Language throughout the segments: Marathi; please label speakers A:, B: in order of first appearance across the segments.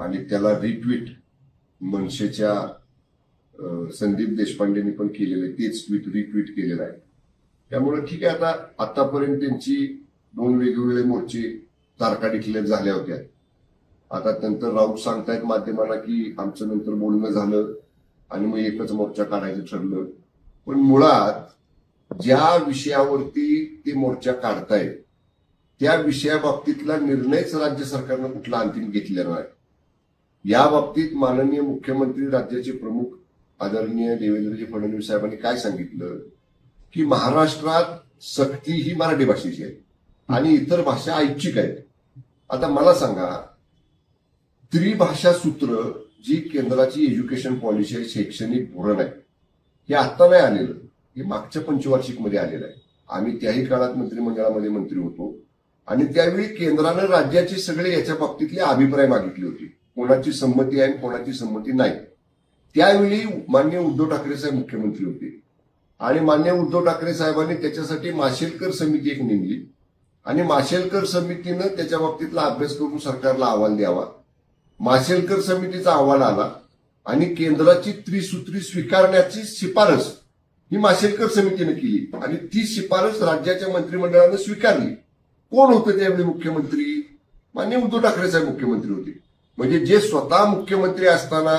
A: आणि त्याला रिट्विट मनसेच्या संदीप देशपांडेंनी पण केलेलं आहे. तेच ट्विट रिट्विट केलेलं आहे. त्यामुळे ठीक आहे आता आतापर्यंत त्यांची दोन वेगवेगळे मोर्चे तारखा डिक्लेअर झाल्या होत्या. आता नंतर राऊत सांगतायत माध्यमाला की आमचं नंतर बोलणं झालं आणि मग एकच मोर्चा काढायचं ठरलं. पण मुळात ज्या विषयावरती ते मोर्चा काढतायत त्या विषयाबाबतीतला निर्णयच राज्य सरकारनं कुठला अंतिम घेतलेला नाही. या बाबतीत माननीय मुख्यमंत्री राज्याचे प्रमुख आदरणीय देवेंद्रजी फडणवीस साहेबांनी काय सांगितलं? की महाराष्ट्रात सक्ती ही मराठी भाषेची आहे आणि इतर भाषा ऐच्छिक आहेत. आता मला सांगा त्रिभाषा सूत्र जी केंद्राची एज्युकेशन पॉलिसी आहे शैक्षणिक धोरण आहे हे आत्ता नाही आलेलं हे मागच्या पंचवार्षिकमध्ये आलेलं आहे. आम्ही त्याही काळात मंत्रिमंडळामध्ये मंत्री होतो आणि त्यावेळी केंद्रानं राज्याचे सगळे याच्या बाबतीतले अभिप्राय मागितले होते. कोणाची संमती आहे आणि कोणाची संमती नाही. त्यावेळी मान्य उद्धव ठाकरे साहेब मुख्यमंत्री होते. आणि मान्य उद्धव ठाकरे साहेबांनी त्याच्यासाठी माशेलकर समिती एक नेमली. आणि माशेलकर समितीनं त्याच्या बाबतीतला अभ्यास करून सरकारला अहवाल द्यावा. माशेलकर समितीचा अहवाल आला आणि केंद्राची त्रिसूत्री स्वीकारण्याची शिफारस ही माशेलकर समितीने केली. आणि ती शिफारस राज्याच्या मंत्रिमंडळानं स्वीकारली. कोण होते त्यावेळी मुख्यमंत्री? मान्य उद्धव ठाकरे साहेब मुख्यमंत्री होते. म्हणजे जे स्वतः मुख्यमंत्री असताना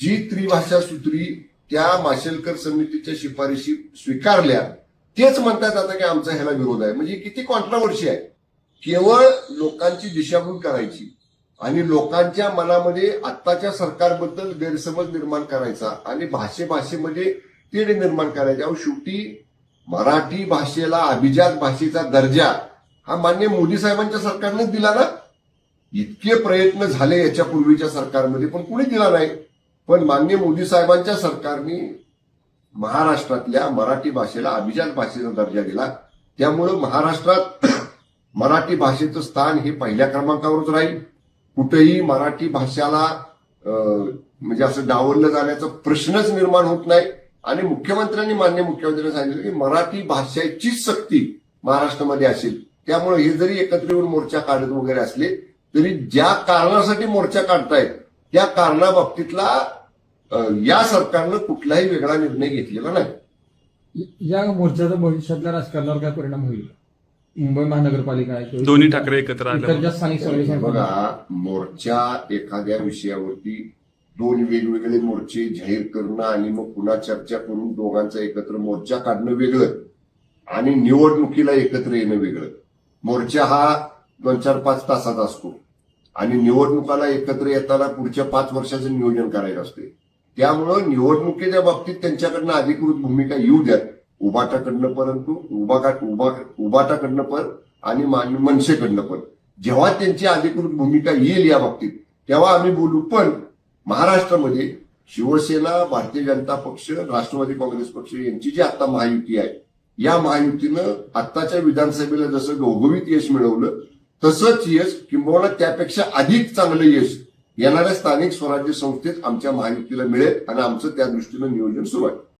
A: जी त्रिभाषा सूत्री त्या माशेलकर समितीच्या शिफारशी स्वीकारल्या तेच म्हणतात आता की आमचा ह्याला विरोध आहे. म्हणजे किती कॉन्ट्रावर्सी आहे. केवळ लोकांची दिशाभूल करायची आणि लोकांच्या मनामध्ये आत्ताच्या सरकारबद्दल गैरसमज निर्माण करायचा आणि भाषे भाषेमध्ये तेढ निर्माण करायचे. अहो शेवटी मराठी भाषेला अभिजात भाषेचा दर्जा हा मान्य मोदी साहेबांच्या सरकारनेच दिला ना? इतके प्रयत्न झाले याच्या पूर्वीच्या सरकारमध्ये पण कुणी दिला नाही. पण मान्य मोदी साहेबांच्या सरकारने महाराष्ट्रातल्या मराठी भाषेला अभिजात भाषेचा दर्जा दिला. त्यामुळं महाराष्ट्रात मराठी भाषेचं स्थान हे पहिल्या क्रमांकावरच राहील. कुठेही मराठी भाषाला म्हणजे असं डावललं जाण्याचा प्रश्नच निर्माण होत नाही. आणि मुख्यमंत्र्यांनी मान्य मुख्यमंत्र्यांनी सांगितलं की मराठी भाषेचीच सक्ती महाराष्ट्रामध्ये असेल. त्यामुळे हे जरी एकत्र येऊन मोर्चा काढत वगैरे असले तरी ज्या कारणासाठी मोर्चा काढतायत त्या कारणाबाबतीतला या सरकारनं कुठलाही वेगळा निर्णय घेतलेला नाही.
B: या मोर्चाचा भविष्यातल्या राजकारणावर काय परिणाम होईल? मुंबई महानगरपालिका आहे
C: दोन्ही ठाकरे एकत्र आले
A: बघा मोर्चा एखाद्या विषयावरती दोन वेगवेगळे मोर्चे जाहीर करणं आणि मग पुन्हा चर्चा करून दोघांचा एकत्र मोर्चा काढणं वेगळं आणि निवडणुकीला एकत्र येणं वेगळं. मोर्चा हा दोन चार पाच तासाचा असतो. आणि निवडणुकाला एकत्र येताना पुढच्या पाच वर्षाचं नियोजन करायचं असते. त्यामुळं निवडणुकीच्या बाबतीत त्यांच्याकडनं अधिकृत भूमिका येऊ द्यात. उबाटाकडनं परंतु उभा उभा उबाटाकडनं पण आणि मनसेकडनं पण. जेव्हा त्यांची अधिकृत भूमिका येईल या बाबतीत तेव्हा आम्ही बोलू. पण महाराष्ट्रामध्ये शिवसेना भारतीय जनता पक्ष राष्ट्रवादी काँग्रेस पक्ष यांची जी आता महायुती आहे या महायुतीनं आत्ताच्या विधानसभेला जसं घवघवीत यश मिळवलं तसंच यश किंबहुना त्यापेक्षा अधिक चांगलं यश येणाऱ्या स्थानिक स्वराज्य संस्थेत आमच्या महायुतीला मिळेल आणि आमचं त्या दृष्टीनं नियोजन सुरू आहे.